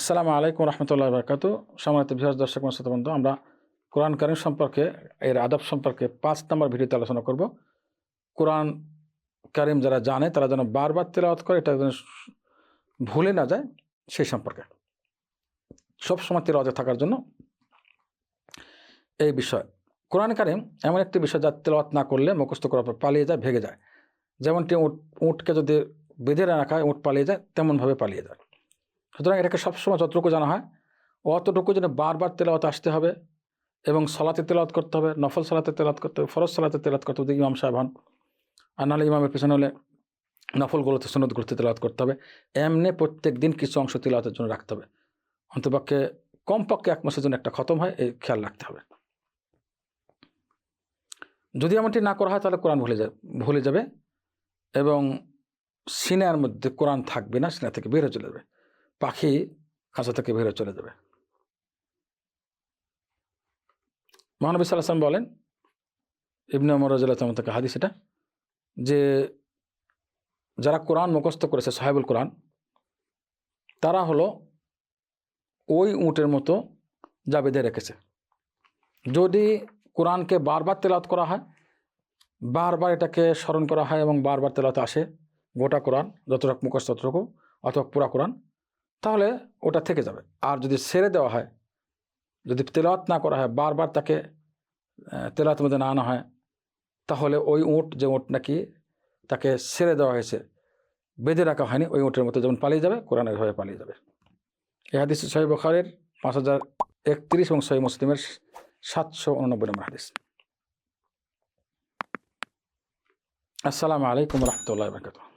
আসসালামু আলাইকুম রহমতুল্লাহ বরকাত। সম্মানিত বিহার দর্শক শ্রোতা বন্ধু, আমরা কোরআন কারিম সম্পর্কে, এর আদব সম্পর্কে পাঁচ নম্বর ভিডিওতে আলোচনা করব। কোরআন কারিম যারা জানে, তারা যেন বারবার তেলাওয়াত করে, এটা যেন ভুলে না যায়, সেই সম্পর্কে। সব সবসময় তেলাওয়াতে থাকার জন্য এই বিষয়। কোরআন কারিম এমন একটি বিষয় যা তেলাওয়াত না করলে মুখস্থ করার পর পালিয়ে যায়, ভেঙে যায়। যেমনটি উট, উটকে যদি বেঁধে রাখা হয়, উট পালিয়ে যায়, তেমনভাবে পালিয়ে যায়। সুতরাং এটাকে সবসময় যতটুকু জানা হয়, অতটুকু যেন বারবার তেলাওয়াত আসতে হবে এবং সলাতে তেলাওয়াত করতে হবে, নফল সলাতে তেলাওয়াত করতে হবে, ফরজ সলাতে তেলাওয়াত করতে হবে। ইমাম সাহেব হন। আর নাহলে ইমামের পেছনে হলে নফলগুলোতে সুনদগুলোতে তেলাওয়াত করতে হবে। এমনি প্রত্যেক দিন কিছু অংশ তেলাওয়াতের জন্য রাখতে হবে। অন্তপক্ষে কমপক্ষে এক মাসের জন্য একটা খতম হয়, এই খেয়াল রাখতে হবে। যদি এমনটি না করা হয়, তাহলে কোরআন ভুলে যাবে ভুলে যাবে এবং সিনার মধ্যে কোরআন থাকবে না, সিনা থেকে বের হয়ে চলে যাবে। পাখি খাঁচা থেকে বের চলে যাবে। মহানবী সাল্লাম বলেন, ইবনে অমর রাজিল্লাহ থেকে হাদিস এটা, যে যারা কোরআন মুখস্থ করেছে, সাহেবুল কোরআন, তারা হলো ওই উঁটের মতো যা বেঁধে রেখেছে। যদি কোরআনকে বারবার তেলাত করা হয়, বারবার এটাকে স্মরণ করা হয় এবং বারবার তেলাত আসে, গোটা কোরআন, যতটুকু মুখস্থ, ততটুকু, অথবা পুরা কোরআন তাহলে ওটা থেকে যাবে। আর যদি ছেড়ে দেওয়া হয়, যদি তেলাওয়াত না করা হয়, বারবার তাকে তেলাওয়াতের মধ্যে না আনা হয়, তাহলে ওই উঁট, যে উঁট নাকি তাকে ছেড়ে দেওয়া হয়েছে, বেঁধে রাখা হয়নি, ওই উঁটের মতো যেমন পালিয়ে যাবে কোরআনের ভাবে পালিয়ে যাবে। এই হাদিস সহি বখারের পাঁচ হাজার একত্রিশ এবং সহি মুসলিমের সাতশো উননব্বই নম্বর হাদিস। আসসালামু আলাইকুম রহমতুল্লাহ বরকাত